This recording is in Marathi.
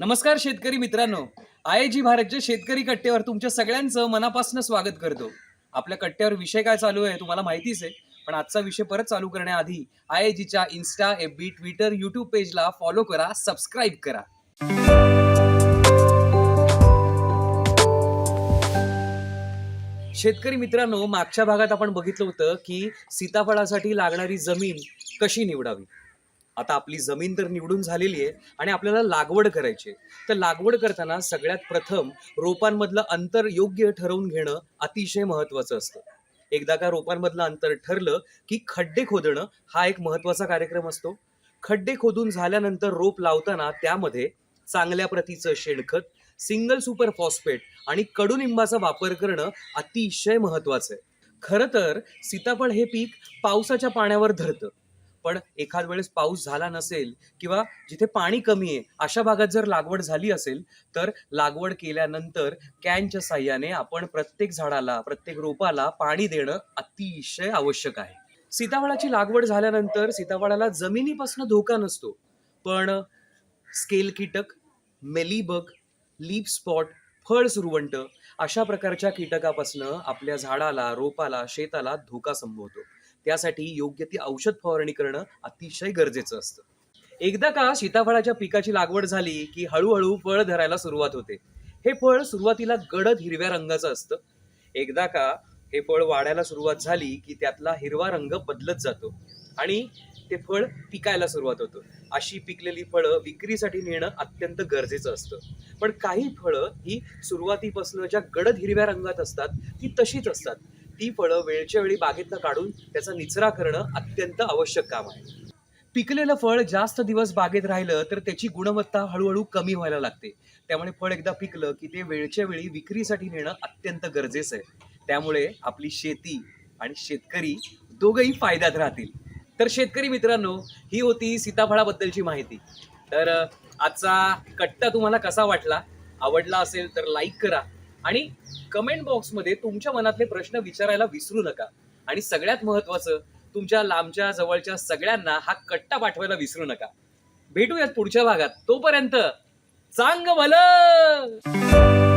नमस्कार शेतकरी मित्रांनो. आय जी भारतच्या शेतकरी कट्ट्यावर तुमच्या सगळ्यांचं मनापासून स्वागत करतो. आपल्या कट्ट्यावर विषय काय चालू आहे तुम्हाला माहितीच आहे पण आजचा विषय परत चालू करण्याआधी आय जीच्या insta F B Twitter YouTube पेजला follow करा सबस्क्राईब करा. शेतकरी मित्रांनो मागच्या भागात आपण बघितलं होतं की सीताफळासाठी लागणारी जमीन कशी निवडावी? आता आपली जमीन तर निवडून झालेली आहे आणि आपल्याला लागवड करायची आहे. तर लागवड करताना सगळ्यात प्रथम रोपांमधलं अंतर योग्य ठरवून घेणं अतिशय महत्वाचं असतं. एकदा का रोपांमधलं अंतर ठरलं की खड्डे खोदणं हा एक महत्त्वाचा कार्यक्रम असतो. खड्डे खोदून झाल्यानंतर रोप लावताना त्यामध्ये चांगल्या प्रतीचं शेणखत सिंगल सुपर फॉस्फेट आणि कडुनिंबाचा वापर करणं अतिशय महत्वाचं आहे. खरं तर सीताफळ हे पीक पावसाच्या पाण्यावर धरतं. पण एखाद वेळेस पाऊस झाला नसेल किंवा जिथे पाणी कमी आहे अशा भागात जर लागवड झाली असेल तर लागवड केल्यानंतर कॅनच्या साह्याने आपण प्रत्येक झाडाला प्रत्येक रोपाला पाणी देणं अतिशय आवश्यक आहे. सीताफळाची लागवड झाल्यानंतर सीताफळाला जमिनीपासून धोका नसतो पण स्केल कीटक मेलीबग लीप स्पॉट फळ सुरवंट अशा प्रकारच्या कीटकापासून आपल्या झाडाला रोपाला शेताला धोका संभवतो. त्यासाठी योग्य ती औषध फवारणी करणं अतिशय गरजेचं असतं. एकदा का सीताफळाच्या पिकाची लागवड झाली की हळूहळू फळ धरायला सुरुवात होते. हे फळ सुरुवातीला गडद हिरव्या रंगाचं असतं. एकदा का हे फळ वाढायला सुरुवात झाली की त्यातला हिरवा रंग बदलत जातो आणि ते फळ पिकायला सुरुवात होतं. अशी पिकलेली फळं विक्रीसाठी नेणं अत्यंत गरजेचं असतं. पण काही फळं ही सुरुवातीपासून ज्या गडद हिरव्या रंगात असतात ती तशीच असतात. ती फळं वेळच्या वेळी बागेतनं काढून त्याचा निचरा करणं अत्यंत आवश्यक काम आहे. पिकलेलं फळ जास्त दिवस बागेत राहिलं तर त्याची गुणवत्ता हळूहळू कमी व्हायला लागते. त्यामुळे फळ एकदा पिकलं की ते वेळच्या वेळी विक्रीसाठी नेणं अत्यंत गरजेचं आहे. त्यामुळे आपली शेती आणि शेतकरी दोघंही फायद्यात राहतील. तर शेतकरी मित्रांनो ही होती सीताफळाबद्दलची माहिती. तर आजचा कट्टा तुम्हाला कसा वाटला? आवडला असेल तर लाईक करा. आणि कमेंट बॉक्समध्ये तुमच्या मनातले प्रश्न विचारायला विसरू नका. आणि सगळ्यात महत्वाचं तुमच्या लांबच्या जवळच्या सगळ्यांना हा कट्टा पाठवायला विसरू नका. भेटूयात पुढच्या भागात. तोपर्यंत चांग भलं